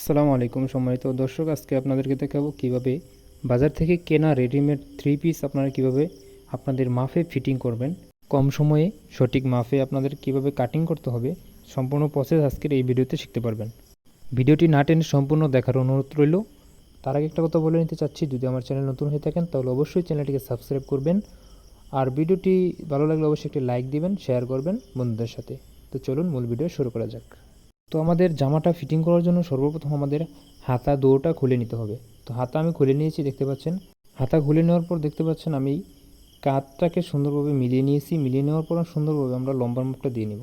আসসালামু আলাইকুম সম্মানিত দর্শক, আজকে আপনাদেরকে দেখাবো কীভাবে বাজার থেকে কেনা রেডিমেড থ্রি পিস আপনারা কীভাবে আপনাদের মাফে ফিটিং করবেন। কম সময়ে সঠিক মাফে আপনাদের কীভাবে কাটিং করতে হবে, সম্পূর্ণ প্রসেস আজকের এই ভিডিওতে শিখতে পারবেন। ভিডিওটি না টেনে সম্পূর্ণ দেখার অনুরোধ রইল। তার আগে একটা কথা বলে নিতে চাচ্ছি, যদি আমার চ্যানেল নতুন হয়ে থাকেন, তাহলে অবশ্যই চ্যানেলটিকে সাবস্ক্রাইব করবেন। আর ভিডিওটি ভালো লাগলে অবশ্যই একটি লাইক দিবেন শেয়ার করবেন বন্ধুদের সাথে। তো চলুন মূল ভিডিও শুরু করা যাক। তো আমাদের জামাটা ফিটিং করার জন্য সর্বপ্রথম আমাদের হাতা দৌড়টা খুলে নিতে হবে। তো হাতা আমি খুলে নিয়েছি, দেখতে পাচ্ছেন? হাতা খুলে নেওয়ার পর দেখতে পাচ্ছেন আমি কাতটাকে সুন্দরভাবে মিলিয়ে নিয়েছি। মিলিয়ে নেওয়ার পর সুন্দরভাবে আমরা লম্বার মাপটা দিয়ে নিব।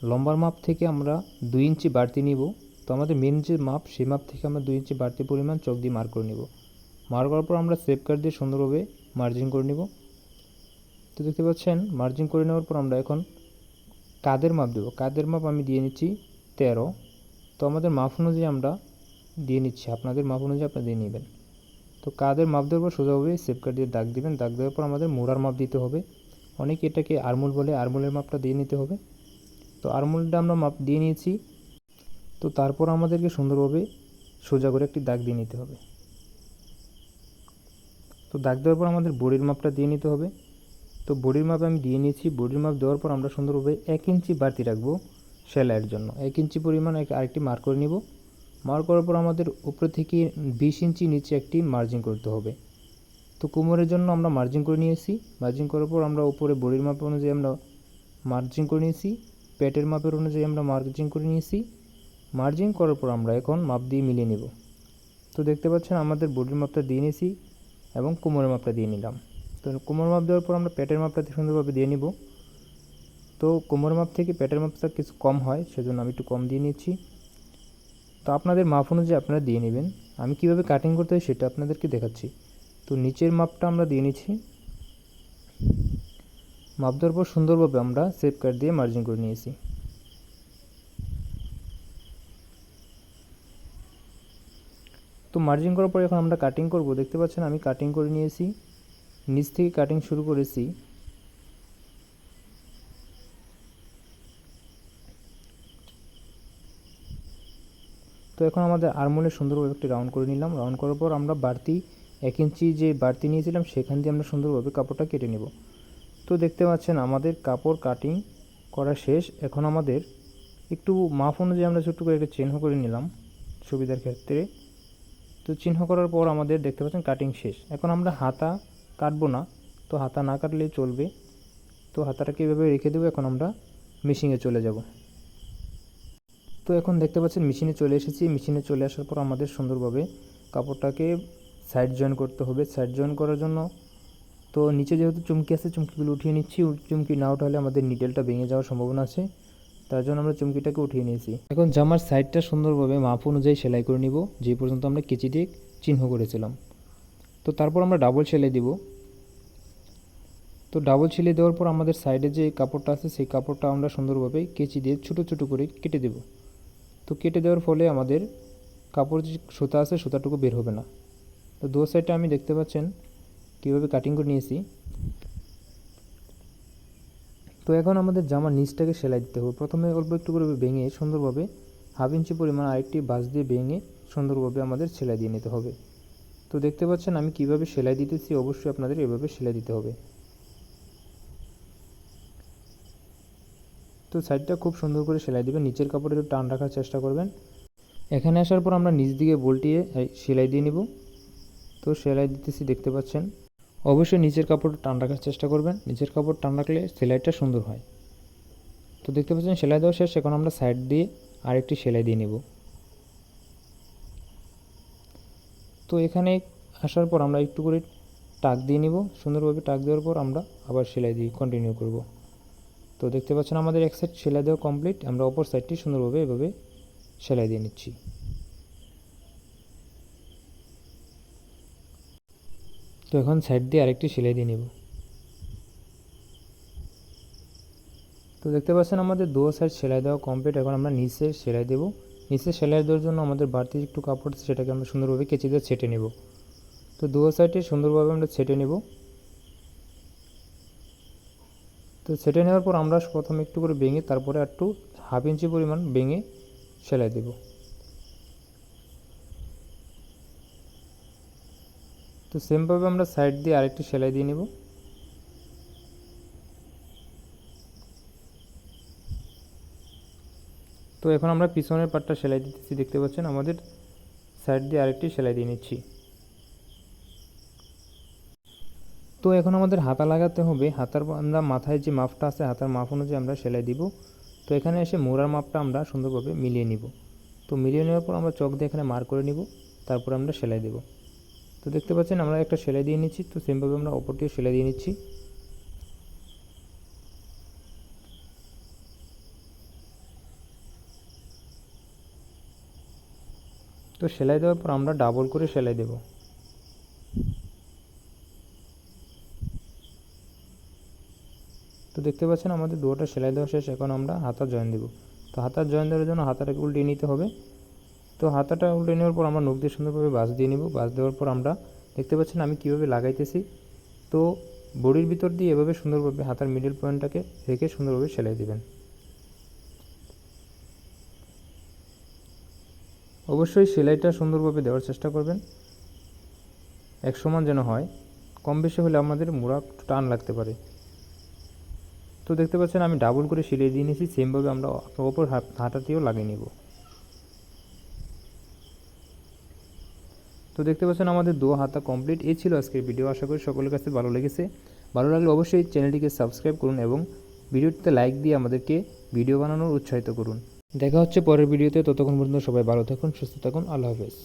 লম্বার মাপ থেকে আমরা দুই ইঞ্চি বাড়তি নিব। তো আমাদের মেন যে মাপ, সেই মাপ থেকে আমরা দুই ইঞ্চি বাড়তি পরিমাণ চক দিয়ে মার্ক করে নিব। মার করার পর আমরা সেফ কার্ড দিয়ে সুন্দরভাবে মার্জিন করে নিব। তো দেখতে পাচ্ছেন মার্জিন করে নেওয়ার পর আমরা এখন কাদের মাপ দেবো। কাদের মাপ আমি দিয়ে নিচ্ছি তেরো, তো আমাদের মাপ অনুযায়ী আমরা দিয়ে নিচ্ছি। আপনাদের মাপ অনুযায়ী আপনারা দিয়ে নেবেন। তো কাদের মাপ দেওয়ার পর সোজাভাবে সেফকার দিয়ে দাগ দিবেন। দাগ দেওয়ার পর আমাদের মোড়ার মাপ দিতে হবে। অনেকে এটাকে আরমুল বলে আরমুলের মাপটা দিয়ে নিতে হবে। তো আরমুলটা আমরা মাপ দিয়ে নিয়েছি। তো তারপর আমাদেরকে সুন্দরভাবে সোজা করে একটি দাগ দিয়ে নিতে হবে। তো দাগ দেওয়ার পর আমাদের বডির মাপটা দিয়ে নিতে হবে। তো বডির মাপ আমি দিয়ে নিয়েছি। বডির মাপ দেওয়ার পর আমরা সুন্দরভাবে এক ইঞ্চি বাড়তি রাখব। সেলাইয়ের জন্য। এক ইঞ্চি পরিমাণ আরেকটি মার্ক করে নিব। মার্ক করার পর আমাদের উপরে থেকে বিশ ইঞ্চি নিচে একটি মার্জিন করতে হবে। তো কোমরের জন্য আমরা মার্জিন করে নিয়েছি। মার্জিন করার পর আমরা উপরে বডির মাপ অনুযায়ী আমরা মার্জিন করে নিয়েছি। পেটের মাপের অনুযায়ী আমরা মার্জিন করে নিয়েছি। মার্জিন করার পর আমরা এখন মাপ দিয়ে মিলিয়ে নেব। তো দেখতে পাচ্ছেন আমাদের বডির মাপটা দিয়ে নিয়েছি এবং কোমরের মাপটা দিয়ে নিলাম। তো কোমর মাপ দেওয়ার পর আমরা পেটের মাপটা সুন্দরভাবে দিয়ে নিব। তো কোমর মাপ থেকে পেটের মাপটা কিছু কম হয়, সেজন্য আমি একটু কম দিয়ে নিচ্ছি। তো আপনাদের মাপ অনুযায়ী আপনারা দিয়ে নেবেন। আমি কীভাবে কাটিং করতে হয় সেটা আপনাদেরকে দেখাচ্ছি। তো নিচের মাপটা আমরা দিয়ে নিচ্ছি। মাপ দেওয়ার পর সুন্দরভাবে আমরা সেফ কাট দিয়ে মার্জিন করে নিয়েছি। তো মার্জিন করার পর এখন আমরা কাটিং করব। দেখতে পাচ্ছেন আমি কাটিং করে নিয়েছি। নিচ থেকে কাটিং শুরু করেছি। তো এখন আমাদের আরমোলে সুন্দরভাবে একটি রাউন্ড করে নিলাম। রাউন্ড করার পর আমরা বাড়তি এক ইঞ্চি যে বাড়তি নিয়েছিলাম, সেখান দিয়ে আমরা সুন্দরভাবে কাপড়টা কেটে নেব। তো দেখতে পাচ্ছেন, আমাদের কাপড় কাটিং করা শেষ। এখন আমাদের একটু মাপ অনুযায়ী আমরা ছোট্ট করে একটা চিহ্ন করে নিলাম সুবিধার ক্ষেত্রে। তো চিহ্ন করার পর আমাদের দেখতে পাচ্ছেন কাটিং শেষ। এখন আমরা হাতা কাটবো না, তো হাতা না কাটলেই চলবে। তো হাতাটাকে এভাবে রেখে দেবো, এখন আমরা মেশিনে চলে যাব। তো এখন দেখতে পাচ্ছেন, মেশিনে চলে এসেছি। মেশিনে চলে আসার পর আমাদের সুন্দরভাবে কাপড়টাকে সাইড জয়েন করতে হবে। সাইড জয়েন করার জন্য তো নিচে যেহেতু চুমকি আছে, চুমকিগুলো উঠিয়ে নিচ্ছি। চুমকি না উঠালে আমাদের নিডেলটা ভেঙে যাওয়ার সম্ভাবনা আছে। তার জন্য আমরা চুমকিটাকে উঠিয়ে নিয়েছি। এখন জামার সাইডটা সুন্দরভাবে মাপ অনুযায়ী সেলাই করে নিব। যে পর্যন্ত আমরা কেচি দিয়ে চিহ্ন করেছিলাম। তো তারপর আমরা ডাবল সেলাই দিব। তো ডাবল সেলাই দেওয়ার পর আমাদের সাইডে যে কাপড়টা আছে, সেই কাপড়টা আমরা সুন্দরভাবে কেচি দিয়ে ছোটো ছোটো করে কেটে দেবো। তো কেটে দেওয়ার ফলে আমাদের কাপড় যে সুতা আছে, সুতাটুকু বের হবে না। তো দু সাইডটা আমি দেখতে পাচ্ছেন, কীভাবে কাটিং করে নিয়েছি। তো এখন আমাদের জামার নিচটাকে সেলাই দিতে হবে। প্রথমে অল্প একটু করে ভেঙে সুন্দরভাবে হাফ ইঞ্চি পরিমাণ আরেকটি বাঁশ দিয়ে ভেঙে সুন্দরভাবে আমাদের সেলাই দিয়ে নিতে হবে। তো দেখতে পাচ্ছেন আমি কীভাবে সেলাই দিতেছি, অবশ্যই আপনাদের এভাবে সেলাই দিতে হবে। তো সাইডটা খুব সুন্দর করে সেলাই দেবেন। নিচের কাপড়ে একটু টান রাখার চেষ্টা করবেন। এখানে আসার পর আমরা নিচ দিকে বল্টিয়ে সেলাই দিয়ে নিব। তো সেলাই দিতেছি, দেখতে পাচ্ছেন? অবশ্যই নিচের কাপড় টান রাখার চেষ্টা করবেন। নিচের কাপড় টান রাখলে সেলাইটা সুন্দর হয়। তো দেখতে পাচ্ছেন, সেলাই দেওয়া শেষ। এখন আমরা সাইড দিয়ে আরেকটি সেলাই দিয়ে নেব। তো এখানে আসার পর আমরা একটু করে টাক দিয়ে নিব। সুন্দরভাবে টাক দেওয়ার পর আমরা আবার সেলাই দিয়ে কন্টিনিউ করব। তো দেখতে পাচ্ছেন আমাদের এক সাইড সেলাই দেওয়া কমপ্লিট আমরা অপর সাইডটি সুন্দরভাবে এভাবে সেলাই দিয়ে নিচ্ছি। তো এখন সাইড দিয়ে আরেকটি সেলাই দিয়ে নেব। তো দেখতে পাচ্ছেন আমাদের দু সাইড সেলাই দেওয়া কমপ্লিট এখন আমরা নিচে সেলাই দেব। নিচে সেলাই দেওয়ার জন্য আমাদের বাড়তি একটু কাপড় সেটাকে আমরা সুন্দরভাবে কেচে দিয়ে ছেটে নেব। তো দু সাইডে সুন্দরভাবে আমরা ছেটে নেব। তো ছেটে নেওয়ার পর আমরা প্রথমে একটু করে ভেঙে তারপরে একটু হাফ ইঞ্চি পরিমাণ ভেঙে সেলাই দেব। তো সেমভাবে আমরা সাইড দিয়ে আরেকটি সেলাই দিয়ে নেব। তো এখন আমরা পিছনের পাটটা সেলাই দিতেছি, দেখতে পাচ্ছেন? আমাদের সাইড দিয়ে আরেকটি সেলাই দিয়ে নিচ্ছি। তো এখন আমাদের হাতা লাগাতে হবে। হাতার আমরা মাথায় যে মাপটা আছে, হাতার মাপ অনুযায়ী আমরা সেলাই দিব। তো এখানে এসে মোড়ার মাপটা আমরা সুন্দরভাবে মিলিয়ে নিব। তো মিলিয়ে নেওয়ার পর আমরা চক দিয়ে এখানে মার করে নিব, তারপর আমরা সেলাই দেব। তো দেখতে পাচ্ছেন আমরা একটা সেলাই দিয়ে নিচ্ছি, তো সেমভাবে আমরা অপরটিও সেলাই দিয়ে নিচ্ছি। তো সেলাই দেওয়ার পর আমরা ডাবল করে সেলাই দেব। দেখতে পাচ্ছেন আমাদের দুটোটা সেলাই দেওয়া শেষ, এখন আমরা হাতা জয়েন দেব। তো হাতার জয়েন দেওয়ার জন্য হাতাটাকে উল্টিয়ে নিতে হবে। তো হাতাটা উল্টে নেওয়ার পর আমরা নখ দিয়ে সুন্দরভাবে বাস দিয়ে নিব। বাস দেওয়ার পর আমরা দেখতে পাচ্ছেন আমি কীভাবে লাগাইতেছি। তো বডির ভিতর দিয়ে এভাবে সুন্দরভাবে হাতার মিডল পয়েন্টটাকে রেখে সুন্দরভাবে সেলাই দেবেন। অবশ্যই সেলাইটা সুন্দরভাবে দেওয়ার চেষ্টা করবেন। এক সমান যেন হয়। কম বেশি হলে আমাদের মোড়া টান লাগতে পারে। তো দেখতে পাচ্ছেন, আমি ডাবল করে সেলাই দিয়ে নিয়েছি সেমভাবে আমরা অপর হাতাতেও লাগিয়ে নেব। তো দেখতে পাচ্ছেন, আমাদের দু হাতা কমপ্লিট এই ছিল আজকের ভিডিও আশা করি সকলের কাছে ভালো লেগেছে। ভালো লাগলে অবশ্যই চ্যানেলটিকে সাবস্ক্রাইব করুন এবং ভিডিওটিতে লাইক দিয়ে আমাদেরকে ভিডিও বানানোর উৎসাহিত করুন। দেখা হচ্ছে পরের ভিডিওতে ততক্ষণ পর্যন্ত সবাই ভালো থাকুন, সুস্থ থাকুন। আল্লাহ হাফেজ।